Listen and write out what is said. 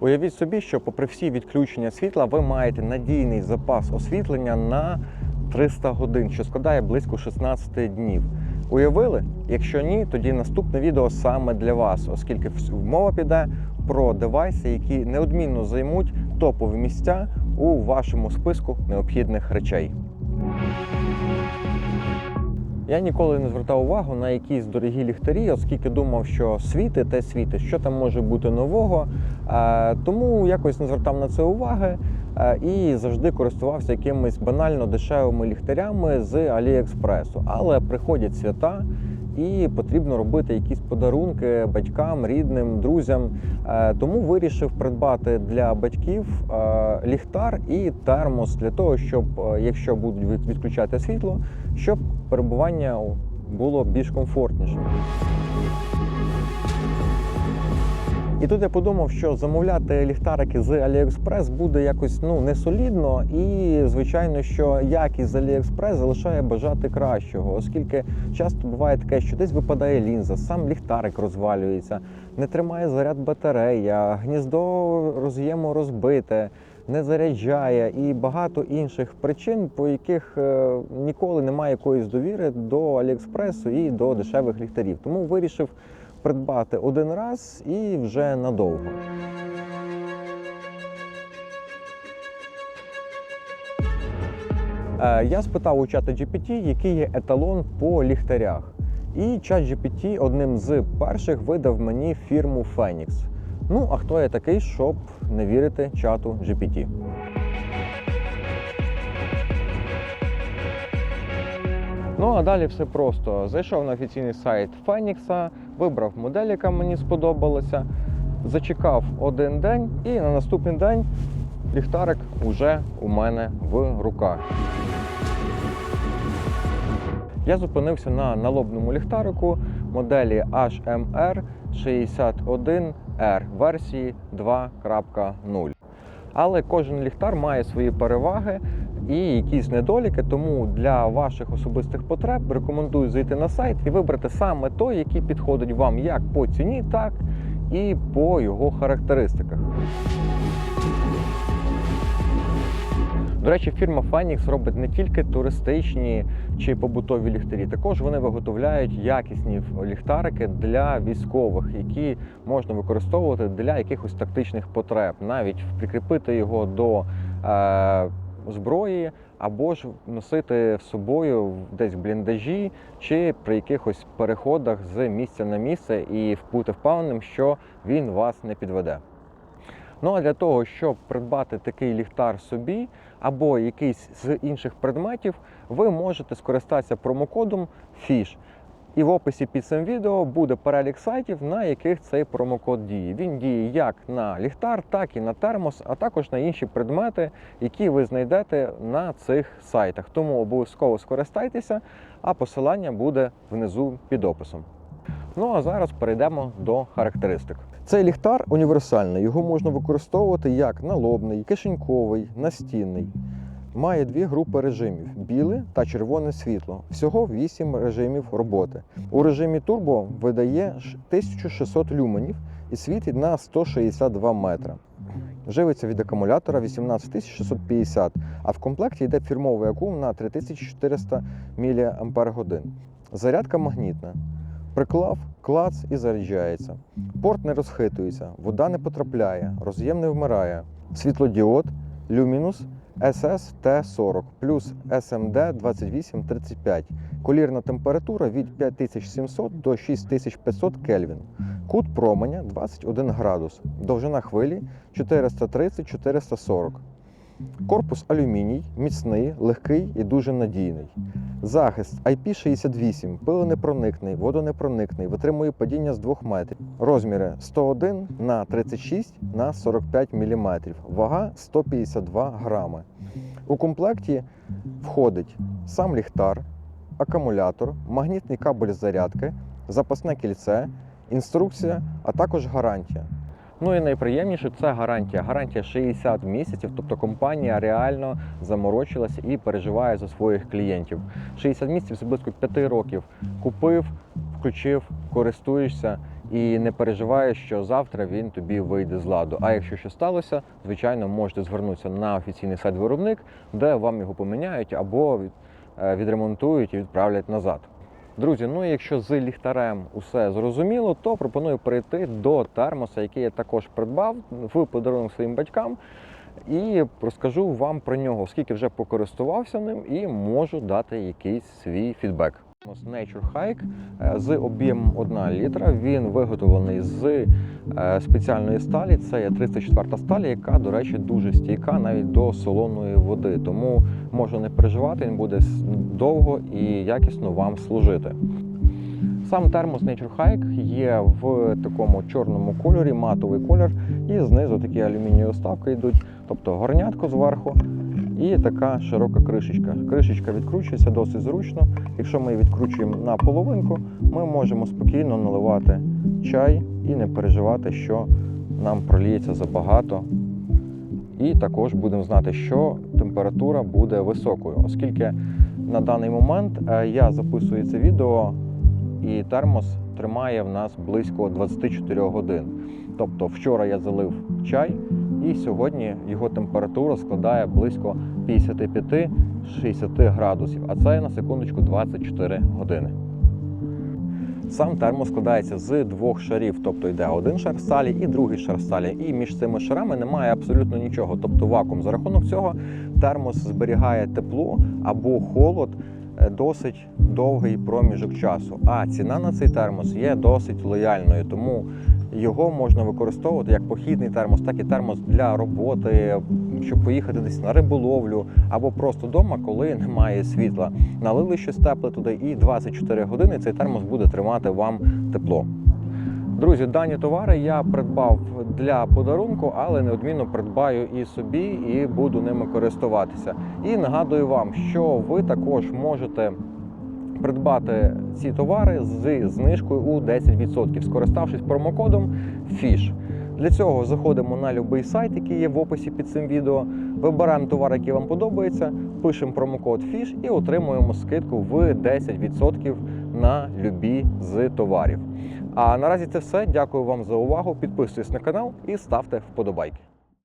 Уявіть собі, що попри всі відключення світла, ви маєте надійний запас освітлення на 300 годин, що складає близько 16 днів. Уявили? Якщо ні, тоді наступне відео саме для вас, оскільки мова піде про девайси, які неодмінно займуть топові місця у вашому списку необхідних речей. Я ніколи не звертав увагу на якісь дорогі ліхтарі, оскільки думав, що світи те світи, що там може бути нового. Е, Тому якось не звертав на це уваги е, і завжди користувався якимись банально дешевими ліхтарями з Аліекспресу. Але приходять свята. І потрібно робити якісь подарунки батькам, рідним, друзям. Е, Тому вирішив придбати для батьків ліхтар і термос для того, щоб якщо будуть відключати світло, щоб перебування було більш комфортнішим. І тут я подумав, що замовляти ліхтарики з AliExpress буде якось ну не солідно, і звичайно, що якість з AliExpress залишає бажати кращого, оскільки часто буває таке, що десь випадає лінза, сам ліхтарик розвалюється, не тримає заряд батарея, гніздо роз'єму розбите. Не заряджає і багато інших причин, по яких е, ніколи немає якоїсь довіри до Аліекспресу і до дешевих ліхтарів. Тому вирішив придбати один раз і вже надовго. Е, Я спитав у чата GPT, який є еталон по ліхтарях. І чат GPT одним з перших видав мені фірму Phoenix. Ну, а хто я такий, щоб не вірити чату GPT? Ну а далі все просто. Зайшов на офіційний сайт Фенікса, вибрав модель, яка мені сподобалася, зачекав один день, і на наступний день ліхтарик уже у мене в руках. Я зупинився на налобному ліхтарику моделі HMR 61R версії 2.0. Але кожен ліхтар має свої переваги і якісь недоліки, тому для ваших особистих потреб рекомендую зайти на сайт і вибрати саме той, який підходить вам як по ціні, так і по його характеристиках. До речі, фірма Phoenix робить не тільки туристичні чи побутові ліхтарі, також вони виготовляють якісні ліхтарики для військових, які можна використовувати для якихось тактичних потреб, навіть прикріпити його до е, зброї, або ж носити з собою десь в бліндажі чи при якихось переходах з місця на місце і бути впевненим, що він вас не підведе. Ну а для того, щоб придбати такий ліхтар собі або якийсь з інших предметів, ви можете скористатися промокодом FISH. І в описі під цим відео буде перелік сайтів, на яких цей промокод діє. Він діє як на ліхтар, так і на термос, а також на інші предмети, які ви знайдете на цих сайтах. Тому обов'язково скористайтеся, а посилання буде внизу під описом. Ну а зараз перейдемо до характеристик. Цей ліхтар універсальний, його можна використовувати як налобний, кишеньковий, настінний. Має дві групи режимів біле та червоне світло. Всього 8 режимів роботи. У режимі турбо видає 1600 люменів і світить на 162 метра. Живиться від акумулятора 18650, а в комплекті йде фірмовий акум на 3400 мАч. Зарядка магнітна. Приклав, клац і заряджається. Порт не розхитується, вода не потрапляє, роз'єм не вмирає. Світлодіод Luminous SST40 плюс SMD 2835. Колірна температура від 5700 до 6500 Кельвін. Кут променя 21 градус. Довжина хвилі 430-440. Корпус алюміній, міцний, легкий і дуже надійний. Захист IP68, пиленепроникний, водонепроникний, витримує падіння з 2 метрів. Розміри 101 на 36 на 45 мм. Вага 152 грами. У комплекті входить сам ліхтар, акумулятор, магнітний кабель зарядки, запасне кільце, інструкція, а також гарантія. Ну і найприємніше це гарантія. Гарантія 60 місяців, тобто компанія реально заморочилася і переживає за своїх клієнтів. 60 місяців це близько 5 років. Купив, включив, користуєшся і не переживаєш, що завтра він тобі вийде з ладу. А якщо щось сталося, звичайно, можете звернутися на офіційний сайт виробник, де вам його поміняють або е, відремонтують і відправлять назад. Друзі, ну якщо з ліхтарем усе зрозуміло, то пропоную перейти до термоса, який я також придбав в подарунок своїм батькам. І розкажу вам про нього, оскільки вже покористувався ним і можу дати якийсь свій фідбек. Nature Hike е, з об'ємом 1 літра. Він виготовлений з е, спеціальної сталі. Це є 304 сталь, яка, до речі, дуже стійка навіть до солоної води. Тому можна не переживати, він буде довго і якісно вам служити. Сам термос Nature Hike є в такому чорному кольорі, матовий колір, і знизу такі алюмінієві вставки йдуть, тобто горнятко зверху і така широка кришечка. Кришечка відкручується досить зручно. Якщо ми її відкручуємо на половинку, ми можемо спокійно наливати чай і не переживати, що нам проліється забагато. І також будемо знати, що температура буде високою, оскільки на даний момент е, я записую це відео і термос тримає в нас близько 24 годин. Тобто вчора я залив чай, і сьогодні його температура складає близько 55-60 градусів, а це на секундочку 24 години. Сам термос складається з двох шарів, тобто йде один шар сталі і другий шар сталі. І між цими шарами немає абсолютно нічого, тобто вакуум. За рахунок цього термос зберігає тепло або холод е, досить довгий проміжок часу. А ціна на цей термос є досить лояльною, тому його можна використовувати як похідний термос, так і термос для роботи, щоб поїхати десь на риболовлю або просто вдома, коли немає світла. Налили щось тепле туди, і 24 години цей термос буде тримати вам тепло. Друзі, дані товари я придбав для подарунку, але неодмінно придбаю і собі, і буду ними користуватися. І нагадую вам, що ви також можете придбати ці товари з знижкою у 10%, скориставшись промокодом FISH. Для цього заходимо на будь-який сайт, який є в описі під цим відео, вибираємо товар, який вам подобається, пишемо промокод FISH і отримуємо скидку в 10% на любі з товарів. А наразі це все. Дякую вам за увагу. Підписуйтесь на канал і ставте вподобайки.